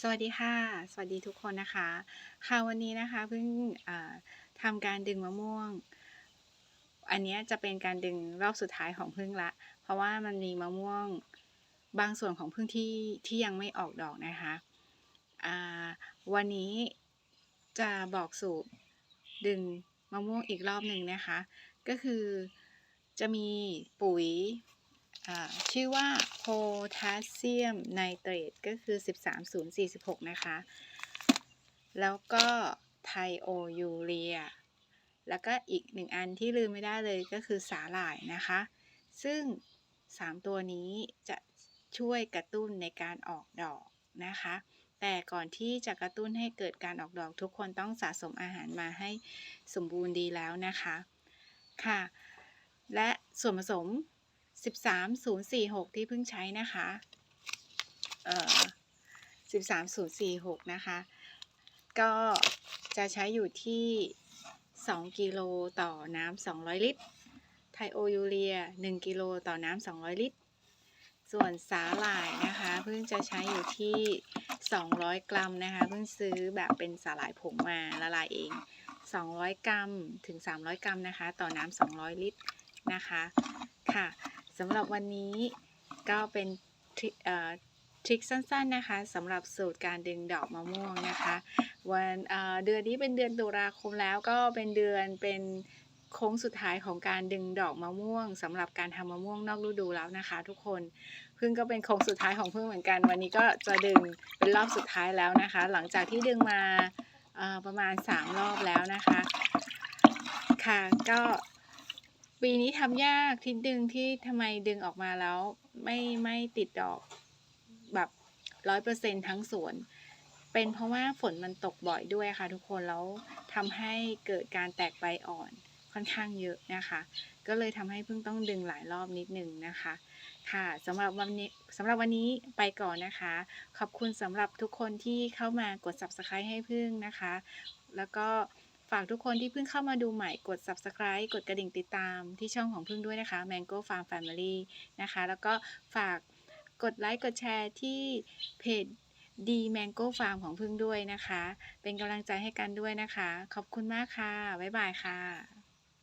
สวัสดีค่ะ สวัสดีทุกคนนะคะ ค่ะวันนี้นะคะเพิ่งอ่าทำการดึงมะม่วง อันนี้จะเป็นการดึงรอบสุดท้ายของพึ่งละ เพราะว่ามันมีมะม่วงบางส่วนของพึ่งที่ที่ยังไม่ออกดอกนะคะวันนี้จะบอกสูตรดึงมะม่วงอีกรอบหนึ่งนะคะ ก็คือจะมีปุ๋ย ชื่อว่าโพแทสเซียมไนเตรตก็คือ 13046 นะคะ แล้วก็ไทโอยูเรีย แล้วก็อีกหนึ่งอันที่ลืมไม่ได้เลยก็คือสาหร่ายนะคะ ซึ่ง 3 ตัวนี้จะช่วยกระตุ้นในการออกดอกนะคะ แต่ก่อนที่จะกระตุ้นให้เกิดการออกดอกทุกคนต้องสะสมอาหารมาให้สมบูรณ์ดีแล้วนะคะ ค่ะ และส่วนผสม 13046 ที่เพิ่งใช้นะคะเอ่อ13046 นะคะ ก็จะใช้อยู่ที่ 2 กิโลต่อน้ำ200 ลิตร ไทโอยูเรีย 1 กิโลต่อน้ำ200 ลิตร ส่วนสาหร่ายนะคะ เพิ่งจะใช้อยู่ที่ 200 กรัมนะคะ เพิ่งซื้อแบบเป็นสาหร่ายผงมาละลายเอง 200 กรัมถึง 300 กรัมนะคะ ต่อน้ำ200 ลิตรนะคะค่ะ สำหรับวันนี้ก็เป็นทริคสั้นๆนะคะสำหรับสูตรการดึงดอกมะม่วงนะคะ วันเเดือนนี้เป็นเดือนตุลาคมแล้วก็เป็นเดือนเป็นโค้งสุดท้ายของการดึงดอกมะม่วงสำหรับการทำมะม่วงนอกฤดูแล้วนะคะ ทุกคนพึ่งก็เป็นโค้งสุดท้ายของพึ่งเหมือนกัน วันนี้ก็จะดึงเป็นรอบสุดท้ายแล้วนะคะ หลังจากที่ดึงมาประมาณ 3 รอบแล้วนะคะ ค่ะก็ ปีนี้ทำยากที่ดึงที่ทำไมดึงออกมาแล้วไม่ไม่ติดดอกแบบร้อยเปอร์เซ็นทั้งสวน เป็นเพราะว่าฝนมันตกบ่อยด้วยค่ะ ทุกคนแล้วทำให้เกิดการแตกใบอ่อนค่อนข้างเยอะนะคะ ก็เลยทำให้เพิ่งต้องดึงหลายรอบนิดนึงนะคะ ค่ะสำหรับวันนี้สำหรับวันนี้ไปก่อนนะคะ ขอบคุณสำหรับทุกคนที่เข้ามากด subscribe ให้พึ่งนะคะ แล้วก็ ฝากทุกคนที่เพิ่งเข้ามาดูใหม่กด subscribe กดกระดิ่งติดตามที่ช่องของพึ่งด้วยนะคะ Mango Farm Family นะคะ แล้วก็ฝากกดไลค์กดแชร์ที่เพจดีแมงโก้ฟาร์มของพึ่งด้วยนะคะ เป็นกำลังใจให้กันด้วยนะคะ ขอบคุณมากค่ะ บ๊ายบายค่ะ